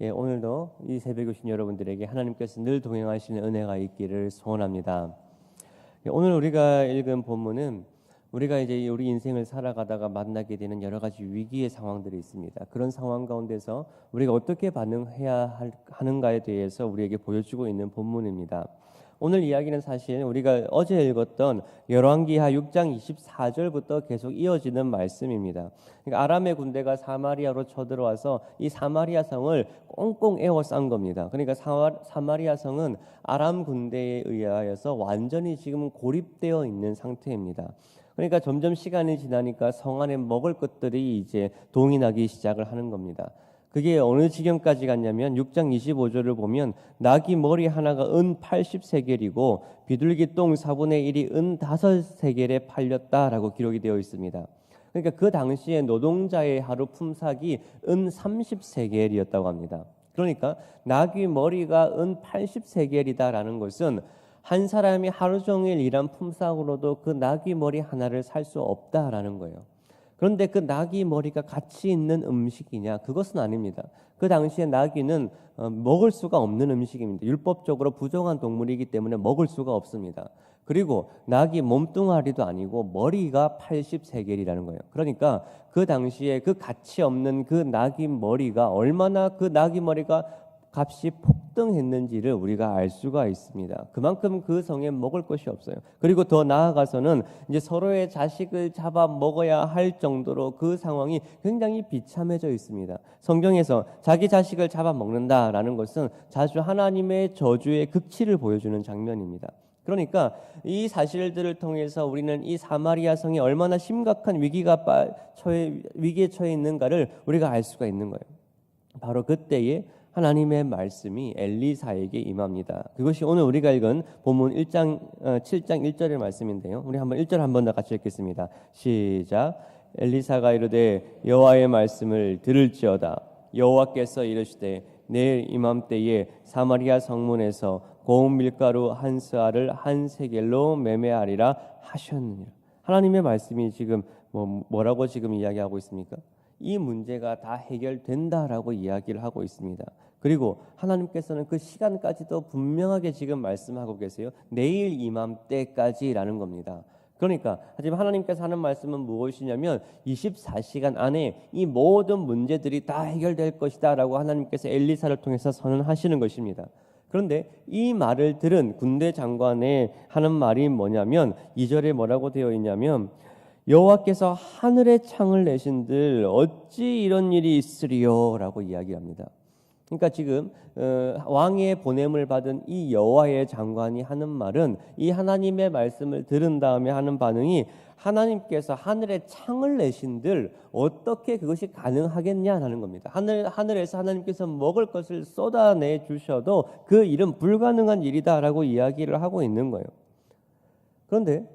예, 오늘도 이 새벽 오신 여러분들에게 하나님께서 늘 동행하시는 은혜가 있기를 소원합니다. 예, 오늘 우리가 읽은 본문은 우리가 이제 우리 인생을 살아가다가 만나게 되는 여러 가지 위기의 상황들이 있습니다. 그런 상황 가운데서 우리가 어떻게 반응해야 할- 하는가에 대해서 우리에게 보여주고 있는 본문입니다. 오늘 이야기는 사실 우리가 어제 읽었던 열왕기하 6장 24절부터 계속 이어지는 말씀입니다. 그러니까 아람의 군대가 사마리아로 쳐들어와서 이 사마리아 성을 꽁꽁 에워싼 겁니다. 그러니까 사마, 사마리아 성은 아람 군대에 의하여서 완전히 지금 고립되어 있는 상태입니다. 그러니까 점점 시간이 지나니까 성 안에 먹을 것들이 이제 동이 나기 시작을 하는 겁니다. 그게 어느 지경까지 갔냐면 6장 25절을 보면 낙이 머리 하나가 은 80세겔이고 비둘기 똥 4분의 1이 은 5세겔에 팔렸다라고 기록이 되어 있습니다. 그러니까 그 당시에 노동자의 하루 품삯이 은 30세겔이었다고 합니다. 그러니까 낙이 머리가 은 80세겔이다라는 것은 한 사람이 하루 종일 일한 품삯으로도 그 낙이 머리 하나를 살 수 없다라는 거예요. 그런데 그 나귀 머리가 가치 있는 음식이냐? 그것은 아닙니다. 그 당시에 나귀는 어, 먹을 수가 없는 음식입니다. 율법적으로 부정한 동물이기 때문에 먹을 수가 없습니다. 그리고 나귀 몸뚱아리도 아니고 머리가 80세겔이라는 거예요. 그러니까 그 당시에 그 가치 없는 그 나귀 머리가 얼마나 그 나귀 머리가 값이 폭등했는지를 우리가 알 수가 있습니다. 그만큼 그 성에 먹을 것이 없어요. 그리고 더 나아가서는 이제 서로의 자식을 잡아 먹어야 할 정도로 그 상황이 굉장히 비참해져 있습니다. 성경에서 자기 자식을 잡아 먹는다라는 것은 자주 하나님의 저주의 극치를 보여주는 장면입니다. 그러니까 이 사실들을 통해서 우리는 이 사마리아 성이 얼마나 심각한 위기가 빠- 처해 위기에 처해 있는가를 우리가 알 수가 있는 거예요. 바로 그때에 하나님의 말씀이 엘리사에게 임합니다. 그것이 오늘 우리가 읽은 본문 1장 어, 7장 1절의 말씀인데요. 우리 한번 1절 한번 더 같이 읽겠습니다. 시작. 엘리사가 이르되 여호와의 말씀을 들을지어다. 여호와께서 이르시되 내일 이맘때에 사마리아 성문에서 고운 밀가루 한 스아를 한 세겔로 매매하리라 하셨느니라. 하나님의 말씀이 지금 뭐 뭐라고 지금 이야기하고 있습니까? 이 문제가 다 해결된다라고 이야기를 하고 있습니다. 그리고 하나님께서는 그 시간까지도 분명하게 지금 말씀하고 계세요. 내일 이맘때까지라는 겁니다. 그러니까 하지만 하나님께서 하는 말씀은 무엇이냐면 24시간 안에 이 모든 문제들이 다 해결될 것이다라고 하나님께서 엘리사를 통해서 선언하시는 것입니다. 그런데 이 말을 들은 군대 장관의 하는 말이 뭐냐면 2절에 뭐라고 되어 있냐면 여호와께서 하늘의 창을 내신들 어찌 이런 일이 있으리요라고 이야기합니다. 그러니까 지금 어, 왕의 보냄을 받은 이 여호와의 장관이 하는 말은 이 하나님의 말씀을 들은 다음에 하는 반응이 하나님께서 하늘에 창을 내신들 어떻게 그것이 가능하겠냐라는 겁니다. 하늘 하늘에서 하나님께서 먹을 것을 쏟아내 주셔도 그 일은 불가능한 일이다라고 이야기를 하고 있는 거예요. 그런데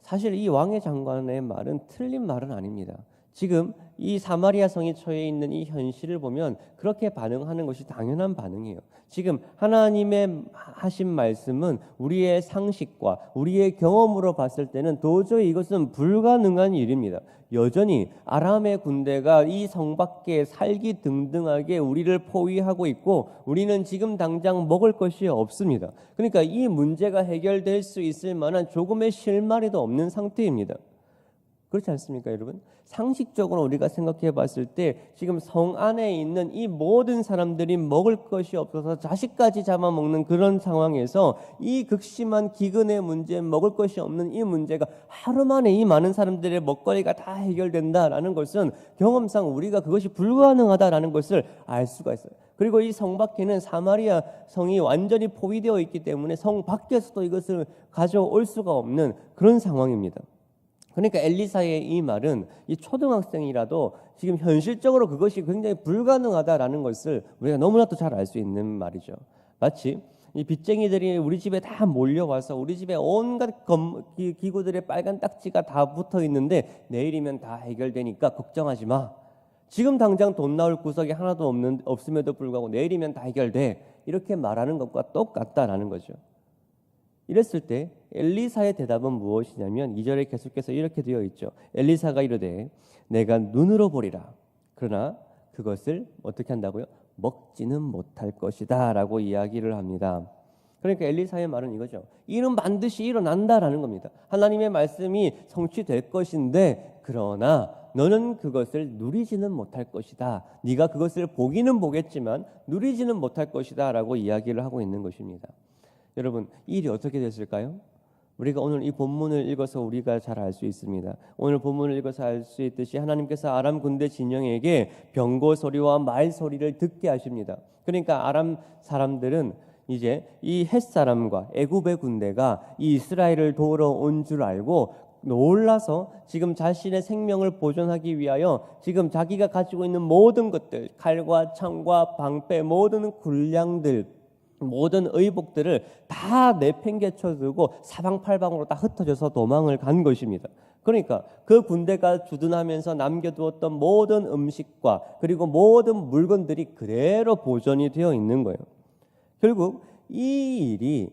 사실 이 왕의 장관의 말은 틀린 말은 아닙니다. 지금 이 사마리아 성이 처해 있는 이 현실을 보면 그렇게 반응하는 것이 당연한 반응이에요. 지금 하나님의 하신 말씀은 우리의 상식과 우리의 경험으로 봤을 때는 도저히 이것은 불가능한 일입니다. 여전히 아람의 군대가 이 성 밖에 살기 등등하게 우리를 포위하고 있고 우리는 지금 당장 먹을 것이 없습니다. 그러니까 이 문제가 해결될 수 있을 만한 조금의 실마리도 없는 상태입니다. 그렇지 않습니까, 여러분? 상식적으로 우리가 생각해 봤을 때 지금 성 안에 있는 이 모든 사람들이 먹을 것이 없어서 자식까지 잡아먹는 그런 상황에서 이 극심한 기근의 문제, 먹을 것이 없는 이 문제가 하루 만에 이 많은 사람들의 먹거리가 다 해결된다라는 것은 경험상 우리가 그것이 불가능하다라는 것을 알 수가 있어요. 그리고 이 성 밖에는 사마리아 성이 완전히 포위되어 있기 때문에 성 밖에서도 이것을 가져올 수가 없는 그런 상황입니다. 그러니까 엘리사의 이 말은 이 초등학생이라도 지금 현실적으로 그것이 굉장히 불가능하다라는 것을 우리가 너무나도 잘 알 수 있는 말이죠. 마치 이 빚쟁이들이 우리 집에 다 몰려와서 우리 집에 온갖 검, 기, 기구들의 빨간 딱지가 다 붙어 있는데 내일이면 다 해결되니까 걱정하지 마. 지금 당장 돈 나올 구석이 하나도 없는 없음에도 불구하고 내일이면 다 해결돼 이렇게 말하는 것과 똑같다라는 거죠. 이랬을 때 엘리사의 대답은 무엇이냐면 2절에 계속해서 이렇게 되어 있죠. 엘리사가 이르되 내가 눈으로 보리라. 그러나 그것을 어떻게 한다고요? 먹지는 못할 것이다라고 이야기를 합니다. 그러니까 엘리사의 말은 이거죠. 이는 반드시 일어난다라는 겁니다. 하나님의 말씀이 성취될 것인데 그러나 너는 그것을 누리지는 못할 것이다. 네가 그것을 보기는 보겠지만 누리지는 못할 것이다라고 이야기를 하고 있는 것입니다. 여러분, 이 일이 어떻게 됐을까요? 우리가 오늘 이 본문을 읽어서 우리가 잘 알 수 있습니다. 오늘 본문을 읽어서 알 수 있듯이 하나님께서 아람 군대 진영에게 병거 소리와 말 소리를 듣게 하십니다. 그러니까 아람 사람들은 이제 이 햇 사람과 애굽의 군대가 이 이스라엘을 도우러 온 줄 알고 놀라서 지금 자신의 생명을 보존하기 위하여 지금 자기가 가지고 있는 모든 것들 칼과 창과 방패 모든 군량들 모든 의복들을 다 내팽개쳐 두고 사방팔방으로 다 흩어져서 도망을 간 것입니다. 그러니까 그 군대가 주둔하면서 남겨두었던 모든 음식과 그리고 모든 물건들이 그대로 보존이 되어 있는 거예요. 결국 이 일이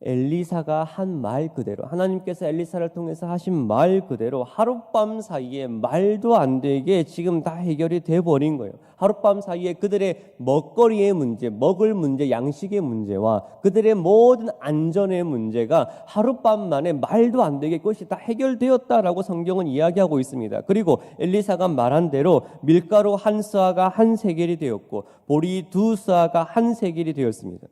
엘리사가 한 말 그대로 하나님께서 엘리사를 통해서 하신 말 그대로 하룻밤 사이에 말도 안 되게 지금 다 해결이 돼 버린 거예요. 하룻밤 사이에 그들의 먹거리의 문제, 먹을 문제, 양식의 문제와 그들의 모든 안전의 문제가 하룻밤 만에 말도 안 되게 그것이 다 해결되었다라고 성경은 이야기하고 있습니다. 그리고 엘리사가 말한 대로 밀가루 한 스아가 한 세겔이 되었고 보리 두 스아가 한 세겔이 되었습니다.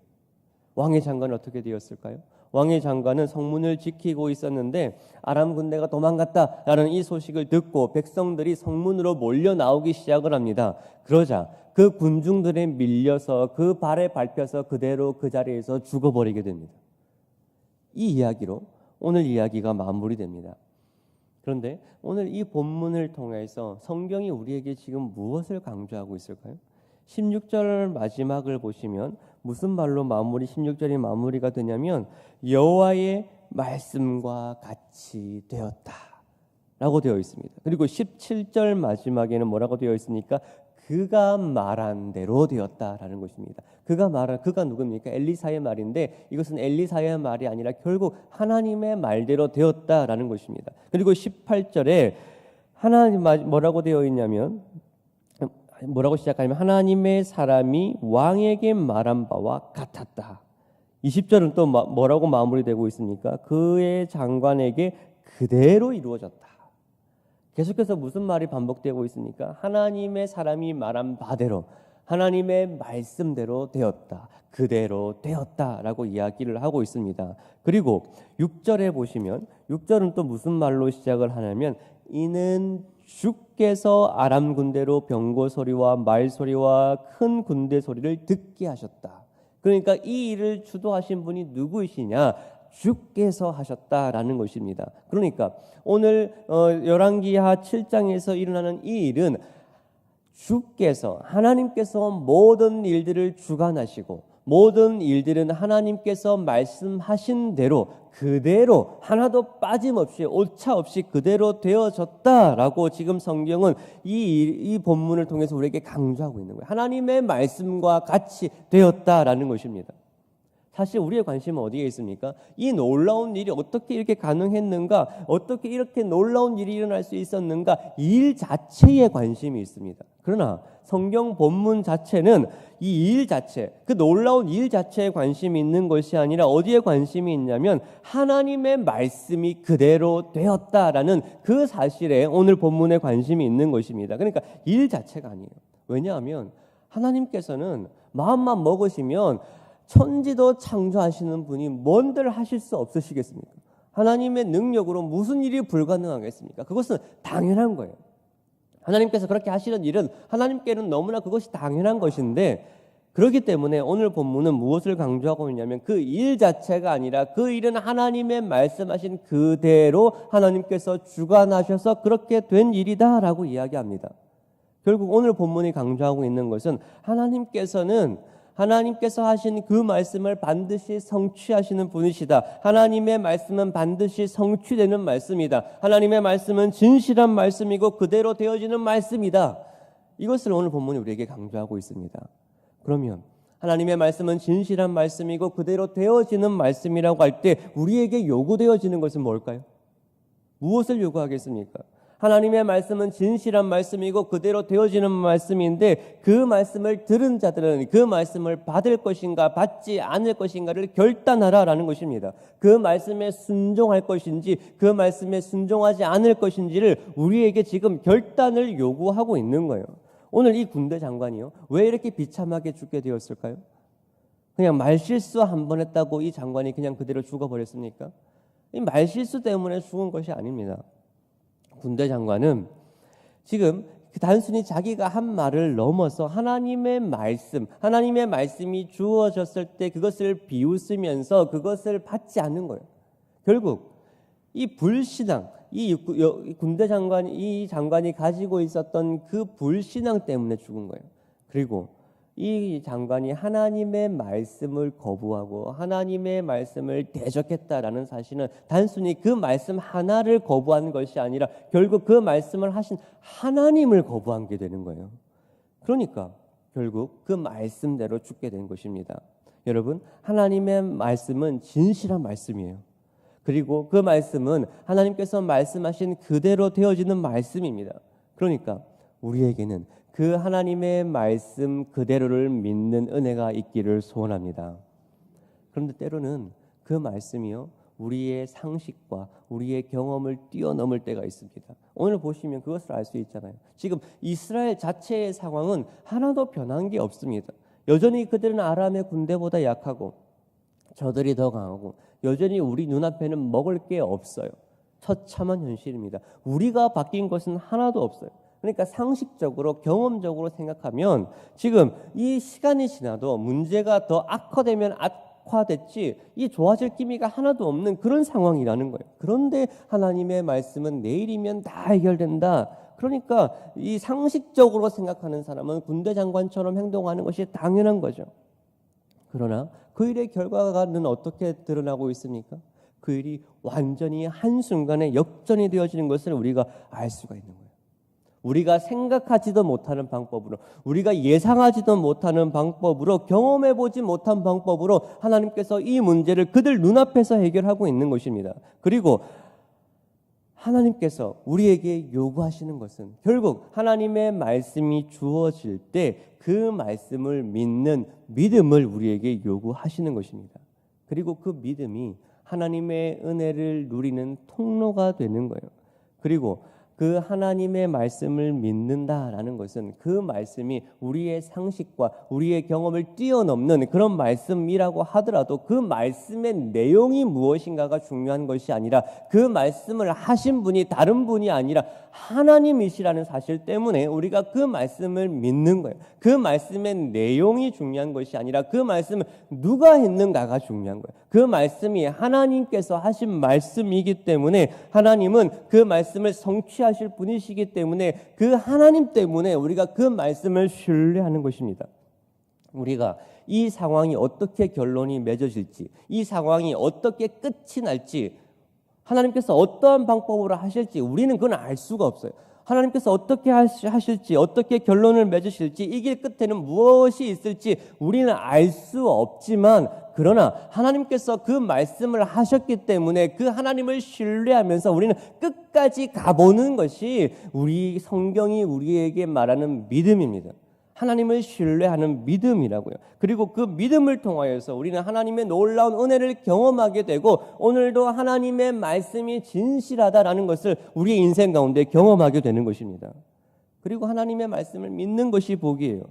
왕의 장관은 어떻게 되었을까요? 왕의 장관은 성문을 지키고 있었는데 아람 군대가 도망갔다라는 이 소식을 듣고 백성들이 성문으로 몰려 나오기 시작을 합니다. 그러자 그 군중들에 밀려서 그 발에 밟혀서 그대로 그 자리에서 죽어버리게 됩니다. 이 이야기로 오늘 이야기가 마무리됩니다. 그런데 오늘 이 본문을 통해서 성경이 우리에게 지금 무엇을 강조하고 있을까요? 16절 마지막을 보시면 무슨 말로 마무리 16절이 마무리가 되냐면 여호와의 말씀과 같이 되었다. 라고 되어 있습니다. 그리고 17절 마지막에는 뭐라고 되어 있습니까? 그가 말한 대로 되었다라는 것입니다. 그가 말한 그가 누굽니까? 엘리사의 말인데 이것은 엘리사의 말이 아니라 결국 하나님의 말대로 되었다라는 것입니다. 그리고 18절에 하나님 뭐라고 되어 있냐면 뭐라고 시작하냐면 하나님의 사람이 왕에게 말한 바와 같았다. 20절은 또 뭐라고 마무리되고 있습니까? 그의 장관에게 그대로 이루어졌다. 계속해서 무슨 말이 반복되고 있습니까? 하나님의 사람이 말한 바대로 하나님의 말씀대로 되었다. 그대로 되었다라고 이야기를 하고 있습니다. 그리고 6절에 보시면 6절은 또 무슨 말로 시작을 하냐면 이는 주께서 아람 군대로 병거 소리와 말 소리와 큰 군대 소리를 듣게 하셨다. 그러니까 이 일을 주도하신 분이 누구이시냐? 주께서 하셨다라는 것입니다. 그러니까 오늘 어, 열왕기하 7장에서 일어나는 이 일은 주께서 하나님께서 모든 일들을 주관하시고 모든 일들은 하나님께서 말씀하신 대로 그대로 하나도 빠짐없이 오차 없이 그대로 되어졌다라고 지금 성경은 이, 이 본문을 통해서 우리에게 강조하고 있는 거예요. 하나님의 말씀과 같이 되었다라는 것입니다. 사실 우리의 관심은 어디에 있습니까? 이 놀라운 일이 어떻게 이렇게 가능했는가? 어떻게 이렇게 놀라운 일이 일어날 수 있었는가? 일 자체에 관심이 있습니다. 그러나 성경 본문 자체는 이 일 자체, 그 놀라운 일 자체에 관심이 있는 것이 아니라 어디에 관심이 있냐면 하나님의 말씀이 그대로 되었다라는 그 사실에 오늘 본문에 관심이 있는 것입니다. 그러니까 일 자체가 아니에요. 왜냐하면 하나님께서는 마음만 먹으시면 천지도 창조하시는 분이 뭔들 하실 수 없으시겠습니까? 하나님의 능력으로 무슨 일이 불가능하겠습니까? 그것은 당연한 거예요. 하나님께서 그렇게 하시는 일은 하나님께는 너무나 그것이 당연한 것인데 그렇기 때문에 오늘 본문은 무엇을 강조하고 있냐면 그 일 자체가 아니라 그 일은 하나님의 말씀하신 그대로 하나님께서 주관하셔서 그렇게 된 일이다라고 이야기합니다. 결국 오늘 본문이 강조하고 있는 것은 하나님께서는 하나님께서 하신 그 말씀을 반드시 성취하시는 분이시다. 하나님의 말씀은 반드시 성취되는 말씀이다. 하나님의 말씀은 진실한 말씀이고 그대로 되어지는 말씀이다. 이것을 오늘 본문이 우리에게 강조하고 있습니다. 그러면 하나님의 말씀은 진실한 말씀이고 그대로 되어지는 말씀이라고 할 때 우리에게 요구되어지는 것은 뭘까요? 무엇을 요구하겠습니까? 하나님의 말씀은 진실한 말씀이고 그대로 되어지는 말씀인데 그 말씀을 들은 자들은 그 말씀을 받을 것인가 받지 않을 것인가를 결단하라라는 것입니다. 그 말씀에 순종할 것인지 그 말씀에 순종하지 않을 것인지를 우리에게 지금 결단을 요구하고 있는 거예요. 오늘 이 군대 장관이요. 왜 이렇게 비참하게 죽게 되었을까요? 그냥 말실수 한 번 했다고 이 장관이 그냥 그대로 죽어버렸습니까? 이 말실수 때문에 죽은 것이 아닙니다. 군대 장관은 지금 그 단순히 자기가 한 말을 넘어서 하나님의 말씀, 하나님의 말씀이 주어졌을 때 그것을 비웃으면서 그것을 받지 않는 거예요. 결국 이 불신앙, 이 군대 장관, 이 장관이 가지고 있었던 그 불신앙 때문에 죽은 거예요. 그리고 이 장관이 하나님의 말씀을 거부하고 하나님의 말씀을 대적했다라는 사실은 단순히 그 말씀 하나를 거부한 것이 아니라 결국 그 말씀을 하신 하나님을 거부한 게 되는 거예요. 그러니까 결국 그 말씀대로 죽게 된 것입니다. 여러분, 하나님의 말씀은 진실한 말씀이에요. 그리고 그 말씀은 하나님께서 말씀하신 그대로 되어지는 말씀입니다. 그러니까 우리에게는 그 하나님의 말씀 그대로를 믿는 은혜가 있기를 소원합니다. 그런데 때로는 그 말씀이요 우리의 상식과 우리의 경험을 뛰어넘을 때가 있습니다. 오늘 보시면 그것을 알 수 있잖아요. 지금 이스라엘 자체의 상황은 하나도 변한 게 없습니다. 여전히 그들은 아람의 군대보다 약하고 저들이 더 강하고 여전히 우리 눈앞에는 먹을 게 없어요. 처참한 현실입니다. 우리가 바뀐 것은 하나도 없어요. 그러니까 상식적으로 경험적으로 생각하면 지금 이 시간이 지나도 문제가 더 악화되면 악화됐지 이 좋아질 기미가 하나도 없는 그런 상황이라는 거예요. 그런데 하나님의 말씀은 내일이면 다 해결된다. 그러니까 이 상식적으로 생각하는 사람은 군대 장관처럼 행동하는 것이 당연한 거죠. 그러나 그 일의 결과가는 어떻게 드러나고 있습니까? 그 일이 완전히 한순간에 역전이 되어지는 것을 우리가 알 수가 있는 거예요. 우리가 생각하지도 못하는 방법으로, 우리가 예상하지도 못하는 방법으로, 경험해 보지 못한 방법으로 하나님께서 이 문제를 그들 눈앞에서 해결하고 있는 것입니다. 그리고 하나님께서 우리에게 요구하시는 것은 결국 하나님의 말씀이 주어질 때 그 말씀을 믿는 믿음을 우리에게 요구하시는 것입니다. 그리고 그 믿음이 하나님의 은혜를 누리는 통로가 되는 거예요. 그리고 그 하나님의 말씀을 믿는다라는 것은 그 말씀이 우리의 상식과 우리의 경험을 뛰어넘는 그런 말씀이라고 하더라도 그 말씀의 내용이 무엇인가가 중요한 것이 아니라 그 말씀을 하신 분이 다른 분이 아니라 하나님이시라는 사실 때문에 우리가 그 말씀을 믿는 거예요. 그 말씀의 내용이 중요한 것이 아니라 그 말씀을 누가 했는가가 중요한 거예요. 그 말씀이 하나님께서 하신 말씀이기 때문에 하나님은 그 말씀을 성취하 실 분이시기 때문에 그 하나님 때문에 우리가 그 말씀을 신뢰하는 것입니다. 우리가 이 상황이 어떻게 결론이 맺어질지, 이 상황이 어떻게 끝이 날지 하나님께서 어떠한 방법으로 하실지 우리는 그건 알 수가 없어요. 하나님께서 어떻게 하실지, 어떻게 결론을 맺으실지, 이 길 끝에는 무엇이 있을지 우리는 알 수 없지만, 그러나 하나님께서 그 말씀을 하셨기 때문에 그 하나님을 신뢰하면서 우리는 끝까지 가보는 것이 우리 성경이 우리에게 말하는 믿음입니다. 하나님을 신뢰하는 믿음이라고요. 그리고 그 믿음을 통하여서 우리는 하나님의 놀라운 은혜를 경험하게 되고 오늘도 하나님의 말씀이 진실하다라는 것을 우리의 인생 가운데 경험하게 되는 것입니다. 그리고 하나님의 말씀을 믿는 것이 복이에요.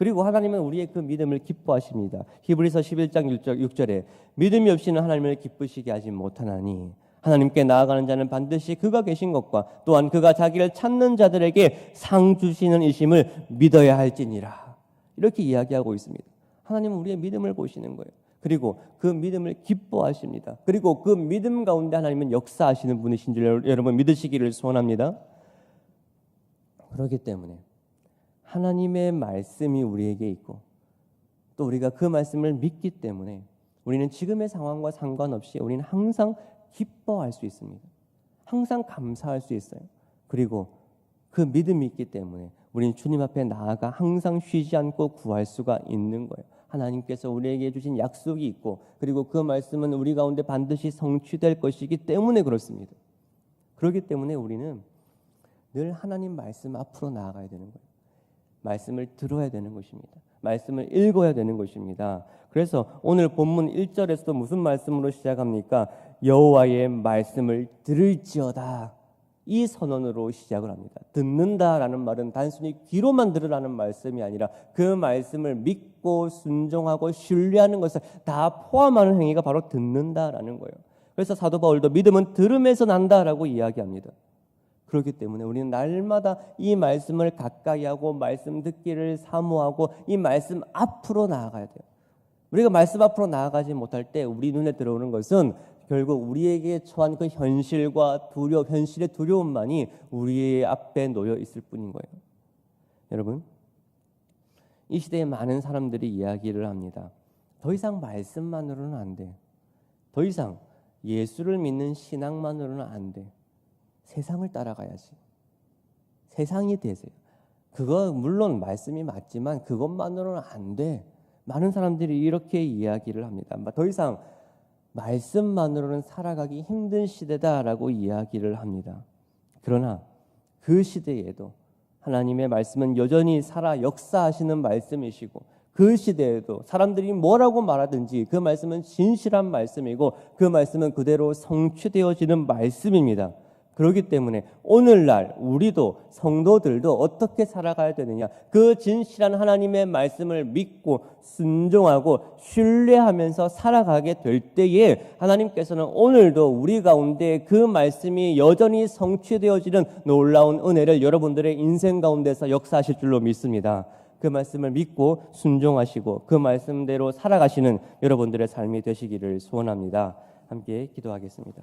그리고 하나님은 우리의 그 믿음을 기뻐하십니다. 히브리서 11장 6절에 믿음이 없이는 하나님을 기쁘시게 하지 못하나니 하나님께 나아가는 자는 반드시 그가 계신 것과 또한 그가 자기를 찾는 자들에게 상 주시는 이심을 믿어야 할지니라. 이렇게 이야기하고 있습니다. 하나님은 우리의 믿음을 보시는 거예요. 그리고 그 믿음을 기뻐하십니다. 그리고 그 믿음 가운데 하나님은 역사하시는 분이신 줄 여러분 믿으시기를 소원합니다. 그렇기 때문에 하나님의 말씀이 우리에게 있고 또 우리가 그 말씀을 믿기 때문에 우리는 지금의 상황과 상관없이 우리는 항상 기뻐할 수 있습니다. 항상 감사할 수 있어요. 그리고 그 믿음이 있기 때문에 우리는 주님 앞에 나아가 항상 쉬지 않고 구할 수가 있는 거예요. 하나님께서 우리에게 주신 약속이 있고 그리고 그 말씀은 우리 가운데 반드시 성취될 것이기 때문에 그렇습니다. 그렇기 때문에 우리는 늘 하나님 말씀 앞으로 나아가야 되는 거예요. 말씀을 들어야 되는 것입니다. 말씀을 읽어야 되는 것입니다. 그래서 오늘 본문 1절에서도 무슨 말씀으로 시작합니까? 여호와의 말씀을 들을지어다. 이 선언으로 시작을 합니다. 듣는다라는 말은 단순히 귀로만 들으라는 말씀이 아니라 그 말씀을 믿고 순종하고 신뢰하는 것을 다 포함하는 행위가 바로 듣는다라는 거예요. 그래서 사도 바울도 믿음은 들음에서 난다라고 이야기합니다. 그렇기 때문에 우리는 날마다 이 말씀을 가까이 하고 말씀 듣기를 사모하고 이 말씀 앞으로 나아가야 돼요. 우리가 말씀 앞으로 나아가지 못할 때 우리 눈에 들어오는 것은 결국 우리에게 처한 그 현실과 두려 현실의 두려움만이 우리의 앞에 놓여 있을 뿐인 거예요. 여러분, 이 시대에 많은 사람들이 이야기를 합니다. 더 이상 말씀만으로는 안 돼. 더 이상 예수를 믿는 신앙만으로는 안 돼. 세상을 따라가야지. 세상이 되세요. 그거 물론 말씀이 맞지만 그것만으로는 안 돼. 많은 사람들이 이렇게 이야기를 합니다. 더 이상 말씀만으로는 살아가기 힘든 시대다라고 이야기를 합니다. 그러나 그 시대에도 하나님의 말씀은 여전히 살아 역사하시는 말씀이시고 그 시대에도 사람들이 뭐라고 말하든지 그 말씀은 진실한 말씀이고 그 말씀은 그대로 성취되어지는 말씀입니다. 그렇기 때문에 오늘날 우리도 성도들도 어떻게 살아가야 되느냐? 그 진실한 하나님의 말씀을 믿고 순종하고 신뢰하면서 살아가게 될 때에 하나님께서는 오늘도 우리 가운데 그 말씀이 여전히 성취되어지는 놀라운 은혜를 여러분들의 인생 가운데서 역사하실 줄로 믿습니다. 그 말씀을 믿고 순종하시고 그 말씀대로 살아가시는 여러분들의 삶이 되시기를 소원합니다. 함께 기도하겠습니다.